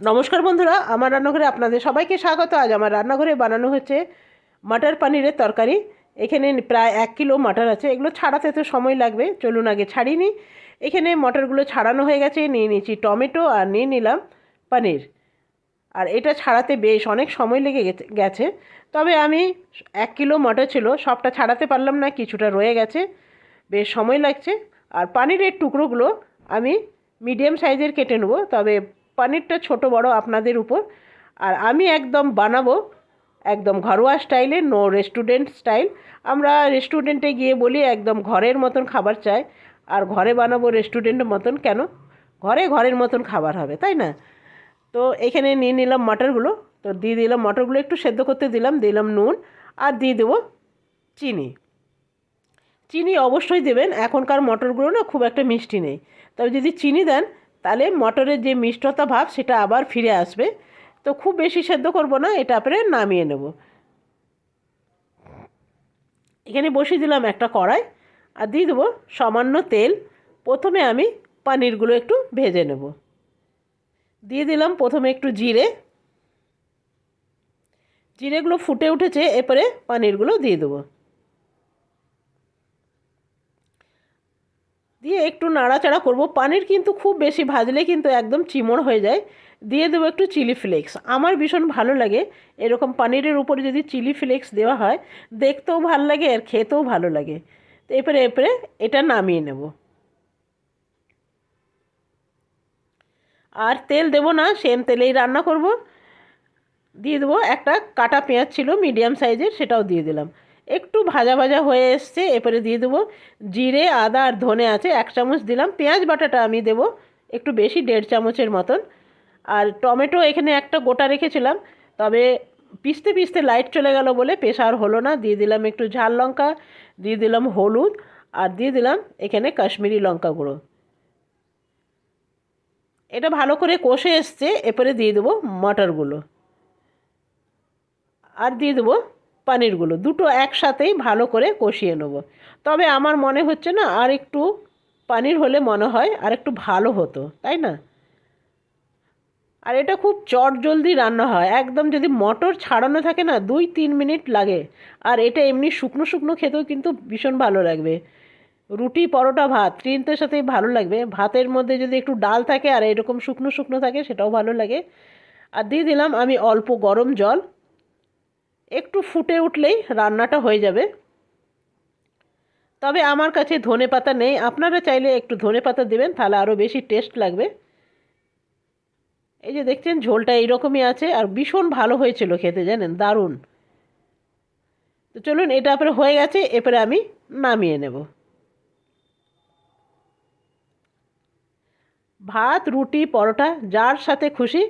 নমস্কার বন্ধুরা, আমার রান্নাঘরে আপনাদের সবাইকে স্বাগত। আজ আমার রান্নাঘরে বানানো হচ্ছে মাটার পানিরের তরকারি। এখানে প্রায় এক কিলো মাটার আছে, এগুলো ছাড়াতে তো সময় লাগবে, চলুন আগে ছাড়িনি এখানে মটরগুলো ছাড়ানো হয়ে গেছে, নিয়ে নিয়েছি টমেটো আর নিয়ে নিলাম পানির। আর এটা ছাড়াতে বেশ অনেক সময় লেগে গেছে। তবে আমি এক কিলো মটর ছিল, সবটা ছাড়াতে পারলাম না, কিছুটা রয়ে গেছে, বেশ সময় লাগছে। আর পানিরের টুকরোগুলো আমি মিডিয়াম সাইজের কেটে নেব, তবে পানিরটা ছোট বড় আপনাদের উপর। আর আমি একদম বানাবো একদম ঘরোয়া স্টাইলে, নো রেস্টুরেন্ট স্টাইল। আমরা রেস্টুরেন্টে গিয়ে বলি একদম ঘরের মতন খাবার চাই, আর ঘরে বানাবো রেস্টুরেন্টের মতন কেন? ঘরে ঘরের মতন খাবার হবে, তাই না? তো এখানে নিয়ে নিলাম মটরগুলো। তো দিয়ে দিলাম মটরগুলো একটু সেদ্ধ করতে দিলাম দিলাম নুন, আর দিয়ে দেবো চিনি। চিনি অবশ্যই দেবেন। এখনকার মটরগুলো না খুব একটা মিষ্টি নেই। তবে যদি চিনি দেন, তাহলে মটরের যে মিষ্টতা ভাব, সেটা আবার ফিরে আসবে। তো খুব বেশি সেদ্ধ করব না, এটা পরে নামিয়ে নেব। এখানে বসিয়ে দিলাম একটা কড়াই আর দিয়ে দেবো সামান্য তেল। প্রথমে আমি পানিরগুলো একটু ভেজে নেব। দিয়ে দিলাম প্রথমে একটু জিরে। জিরেগুলো ফুটে উঠেছে, এরপরে পানিরগুলো দিয়ে দেবো। দিয়ে একটু নাড়াচাড়া করব। পানির কিন্তু খুব বেশি ভাজলে কিন্তু একদম চিমড় হয়ে যায়। দিয়ে দেবো একটু চিলি ফ্লেক্স। আমার ভীষণ ভালো লাগে এরকম পানিরের উপরে যদি চিলি ফ্লেক্স দেওয়া হয়, দেখতেও ভালো লাগে আর খেতেও ভালো লাগে। তো এরপরে এরপরে এটা নামিয়ে নেব। আর তেল দেবো না, সেম তেলেই রান্না করব। দিয়ে দেবো একটা কাটা পেঁয়াজ ছিল, মিডিয়াম সাইজের, সেটাও দিয়ে দিলাম। একটু ভাজা ভাজা হয়ে এসছে, এরপরে দিয়ে দেবো জিরে, আদা আর ধনে আছে, এক চামচ দিলাম। পেঁয়াজ বাটাটা আমি দেবো একটু বেশি, দেড় চামচের মতন। আর টমেটো এখানে একটা গোটা রেখেছিলাম, তবে পিসতে পিসতে লাইট চলে গেল বলে প্রেশার হলো না। দিয়ে দিলাম একটু ঝাল লঙ্কা, দিয়ে দিলাম হলুদ, আর দিয়ে দিলাম এখানে কাশ্মীরি লঙ্কা গুঁড়ো। এটা ভালো করে কষে এসছে, এরপরে দিয়ে দেবো মটরগুলো। আর দিয়ে দেবো পানিরগুলো, দুটো একসাথেই ভালো করে কষিয়ে নেব। তবে আমার মনে হচ্ছে না আর একটু পানির হলে মনে হয় আর একটু ভালো হতো, তাই না? আর এটা খুব চট জলদি রান্না হয়। একদম যদি মটর ছাড়ানো থাকে না, দুই তিন মিনিট লাগে। আর এটা এমনি শুকনো শুকনো খেতেও কিন্তু ভীষণ ভালো লাগবে। রুটি, পরোটা, ভাত, তিনটের সাথেই ভালো লাগবে। ভাতের মধ্যে যদি একটু ডাল থাকে আর এরকম শুকনো শুকনো থাকে, সেটাও ভালো লাগে। আর দিয়ে দিলাম আমি অল্প গরম জল। একটু ফুটে উঠলেই রান্নাটা হয়ে যাবে। তবে আমার কাছে ধনে পাতা নেই। আপনারা চাইলে একটু ধনে পাতা দেবেন, তাহলে আরও বেশি টেস্ট লাগবে। এই যে দেখছেন, ঝোলটা এইরকমই আছে আর ভীষণ ভালো হয়েছিল খেতে, জানেন? দারুণ। তো চলুন, এটা এরপরে হয়ে গেছে, এরপরে আমি নামিয়ে নেব। ভাত, রুটি, পরোটা, যার সাথে খুশি,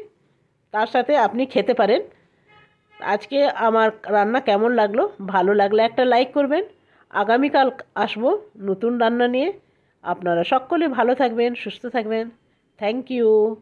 তার সাথে আপনি খেতে পারেন। আজকে আমার রান্না কেমন লাগল? ভালো লাগলে একটা লাইক করবেন। আগামীকাল আসব নতুন রান্না নিয়ে। আপনারা সকলে ভালো থাকবেন, সুস্থ থাকবেন। Thank you